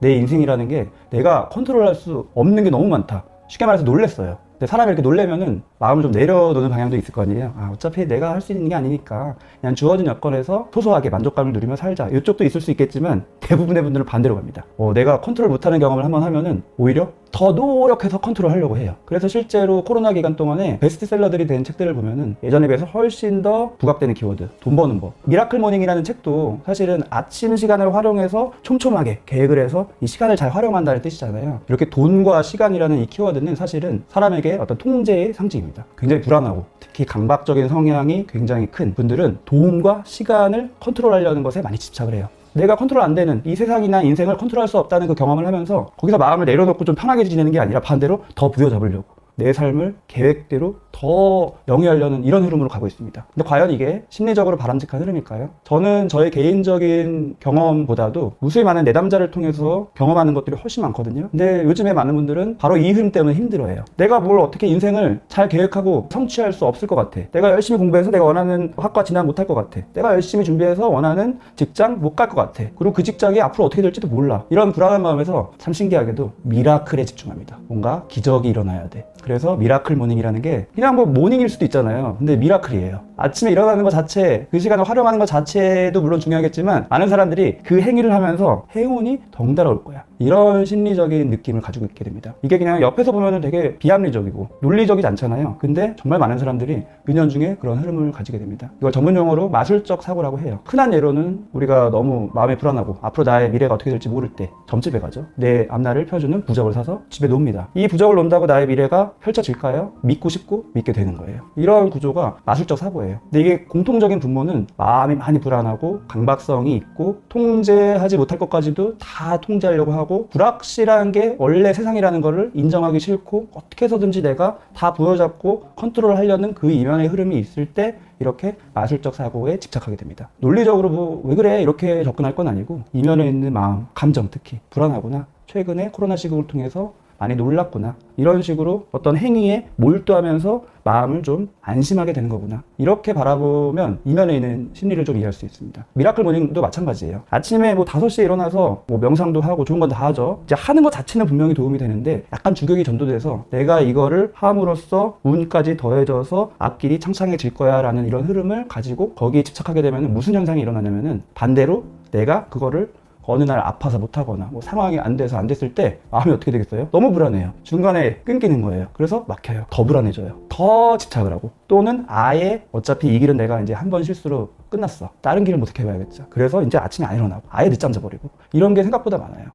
내 인생이라는 게 내가 컨트롤할 수 없는 게 너무 많다. 쉽게 말해서 놀랬어요. 근데 사람이 이렇게 놀래면은 마음을 좀 내려놓는 방향도 있을 거 아니에요. 아, 어차피 내가 할 수 있는 게 아니니까 그냥 주어진 여건에서 소소하게 만족감을 누리며 살자. 이쪽도 있을 수 있겠지만 대부분의 분들은 반대로 갑니다. 어, 내가 컨트롤 못하는 경험을 한번 하면은 오히려 더 노력해서 컨트롤 하려고 해요. 그래서 실제로 코로나 기간 동안에 베스트셀러들이 된 책들을 보면은 예전에 비해서 훨씬 더 부각되는 키워드, 돈 버는 법. 미라클 모닝이라는 책도 사실은 아침 시간을 활용해서 촘촘하게 계획을 해서 이 시간을 잘 활용한다는 뜻이잖아요. 이렇게 돈과 시간이라는 이 키워드는 사실은 사람에게 어떤 통제의 상징입니다. 굉장히 불안하고 특히 강박적인 성향이 굉장히 큰 분들은 돈과 시간을 컨트롤하려는 것에 많이 집착을 해요. 내가 컨트롤 안 되는 이 세상이나 인생을 컨트롤할 수 없다는 그 경험을 하면서 거기서 마음을 내려놓고 좀 편하게 지내는 게 아니라 반대로 더 부여잡으려고. 내 삶을 계획대로 더 영위하려는 이런 흐름으로 가고 있습니다. 근데 과연 이게 심리적으로 바람직한 흐름일까요? 저는 저의 개인적인 경험보다도 무수히 많은 내담자를 통해서 경험하는 것들이 훨씬 많거든요. 근데 요즘에 많은 분들은 바로 이 흐름 때문에 힘들어해요. 내가 뭘 어떻게 인생을 잘 계획하고 성취할 수 없을 것 같아. 내가 열심히 공부해서 내가 원하는 학과 진학 못할 것 같아. 내가 열심히 준비해서 원하는 직장 못 갈 것 같아. 그리고 그 직장이 앞으로 어떻게 될지도 몰라. 이런 불안한 마음에서 참 신기하게도 미라클에 집중합니다. 뭔가 기적이 일어나야 돼. 그래서 미라클 모닝이라는 게 그냥 뭐 모닝일 수도 있잖아요. 근데 미라클이에요. 아침에 일어나는 것 자체, 그 시간을 활용하는 것 자체도 물론 중요하겠지만 많은 사람들이 그 행위를 하면서 행운이 덩달아 올 거야. 이런 심리적인 느낌을 가지고 있게 됩니다. 이게 그냥 옆에서 보면 되게 비합리적이고 논리적이지 않잖아요. 근데 정말 많은 사람들이 은연중에 그런 흐름을 가지게 됩니다. 이걸 전문 용어로 마술적 사고라고 해요. 흔한 예로는 우리가 너무 마음이 불안하고 앞으로 나의 미래가 어떻게 될지 모를 때 점집에 가죠. 내 앞날을 펴주는 부적을 사서 집에 놓습니다. 이 부적을 놓는다고 나의 미래가 펼쳐질까요? 믿고 싶고 믿게 되는 거예요. 이런 구조가 마술적 사고예요. 근데 이게 공통적인 분모는 마음이 많이 불안하고 강박성이 있고 통제하지 못할 것까지도 다 통제하려고 하고 불확실한 게 원래 세상이라는 거를 인정하기 싫고 어떻게 해서든지 내가 다 부여잡고 컨트롤하려는 그 이면의 흐름이 있을 때 이렇게 마술적 사고에 집착하게 됩니다. 논리적으로 뭐 왜 그래 이렇게 접근할 건 아니고 이면에 있는 마음, 감정 특히 불안하거나 최근에 코로나 시국을 통해서 많이 놀랐구나. 이런 식으로 어떤 행위에 몰두하면서 마음을 좀 안심하게 되는 거구나. 이렇게 바라보면 이면에 있는 심리를 좀 이해할 수 있습니다. 미라클 모닝도 마찬가지예요. 아침에 뭐 5시에 일어나서 뭐 명상도 하고 좋은 건 다 하죠. 이제 하는 것 자체는 분명히 도움이 되는데 약간 주격이 전도돼서 내가 이거를 함으로써 운까지 더해져서 앞길이 창창해질 거야 라는 이런 흐름을 가지고 거기에 집착하게 되면 무슨 현상이 일어나냐면은 반대로 내가 그거를 어느 날 아파서 못하거나 뭐 상황이 안 돼서 안 됐을 때 마음이 어떻게 되겠어요? 너무 불안해요. 중간에 끊기는 거예요. 그래서 막혀요. 더 불안해져요. 더 집착을 하고 또는 아예 어차피 이 길은 내가 이제 한 번 실수로 끝났어. 다른 길을 모색해봐야겠죠. 그래서 이제 아침에 안 일어나고 아예 늦잠 자버리고 이런 게 생각보다 많아요.